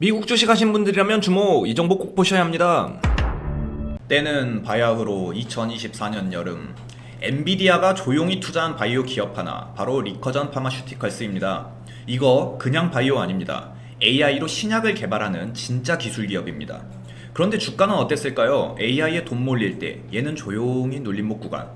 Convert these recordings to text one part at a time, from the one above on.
미국 주식 하신 분들이라면 주목 이 정보 꼭 보셔야 합니다. 때는 바야흐로 2024년 여름 엔비디아가 조용히 투자한 바이오 기업 하나 바로 리커전 파마슈티컬스입니다. 이거 그냥 바이오 아닙니다. AI로 신약을 개발하는 진짜 기술 기업입니다. 그런데 주가는 어땠을까요? AI에 돈 몰릴 때 얘는 조용히 눌림목 구간.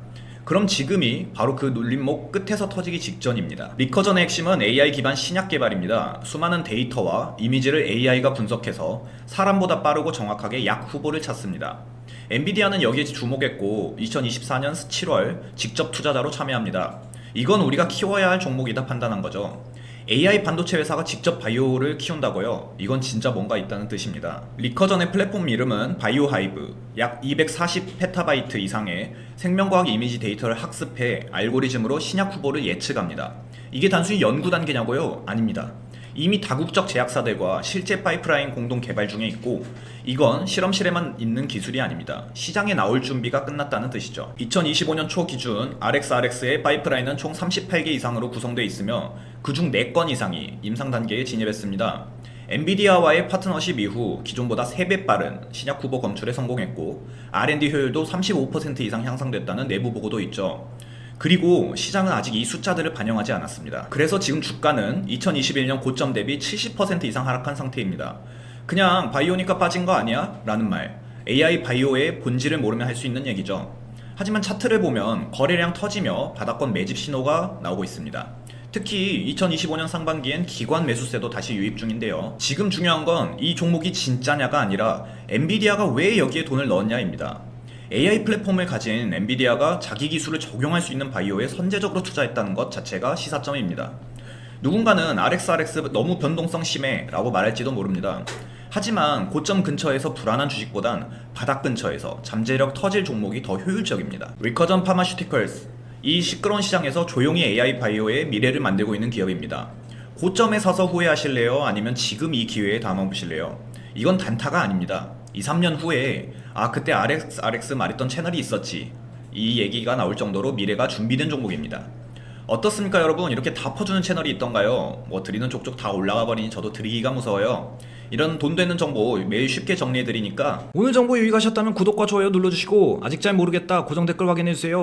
그럼 지금이 바로 그 눌림목 끝에서 터지기 직전입니다. 리커전의 핵심은 AI 기반 신약 개발입니다. 수많은 데이터와 이미지를 AI가 분석해서 사람보다 빠르고 정확하게 약 후보를 찾습니다. 엔비디아는 여기에 주목했고 2024년 7월 직접 투자자로 참여합니다. 이건 우리가 키워야 할 종목이다 판단한 거죠. AI 반도체 회사가 직접 바이오를 키운다고요? 이건 진짜 뭔가 있다는 뜻입니다. 리커전의 플랫폼 이름은 바이오 하이브. 약 240 페타바이트 이상의 생명과학 이미지 데이터를 학습해 알고리즘으로 신약 후보를 예측합니다. 이게 단순히 연구 단계냐고요? 아닙니다. 이미 다국적 제약사들과 실제 파이프라인 공동 개발 중에 있고 이건 실험실에만 있는 기술이 아닙니다. 시장에 나올 준비가 끝났다는 뜻이죠. 2025년 초 기준 RxRx의 파이프라인은 총 38개 이상으로 구성되어 있으며 그중 4건 이상이 임상 단계에 진입했습니다. 엔비디아와의 파트너십 이후 기존보다 3배 빠른 신약 후보 검출에 성공했고 R&D 효율도 35% 이상 향상됐다는 내부 보고도 있죠. 그리고 시장은 아직 이 숫자들을 반영하지 않았습니다. 그래서 지금 주가는 2021년 고점 대비 70% 이상 하락한 상태입니다. 그냥 바이오니까 빠진 거 아니야? 라는 말. AI 바이오의 본질을 모르면 할 수 있는 얘기죠. 하지만 차트를 보면 거래량 터지며 바닥권 매집 신호가 나오고 있습니다. 특히 2025년 상반기엔 기관 매수세도 다시 유입 중인데요. 지금 중요한 건 이 종목이 진짜냐가 아니라 엔비디아가 왜 여기에 돈을 넣었냐입니다. AI 플랫폼을 가진 엔비디아가 자기 기술을 적용할 수 있는 바이오에 선제적으로 투자했다는 것 자체가 시사점입니다. 누군가는 RxRx 너무 변동성 심해 라고 말할지도 모릅니다. 하지만 고점 근처에서 불안한 주식보단 바닥 근처에서 잠재력 터질 종목이 더 효율적입니다. 리커전 파마슈티컬스 이 시끄러운 시장에서 조용히 AI 바이오의 미래를 만들고 있는 기업입니다. 고점에 서서 후회하실래요? 아니면 지금 이 기회에 담아보실래요? 이건 단타가 아닙니다. 2, 3년 후에 아 그때 RX, RX 말했던 채널이 있었지 이 얘기가 나올 정도로 미래가 준비된 종목입니다. 어떻습니까 여러분? 이렇게 다 퍼주는 채널이 있던가요? 뭐 드리는 족족 다 올라가 버리니 저도 드리기가 무서워요. 이런 돈 되는 정보 매일 쉽게 정리해 드리니까 오늘 정보 유익하셨다면 구독과 좋아요 눌러주시고 아직 잘 모르겠다 고정 댓글 확인해 주세요.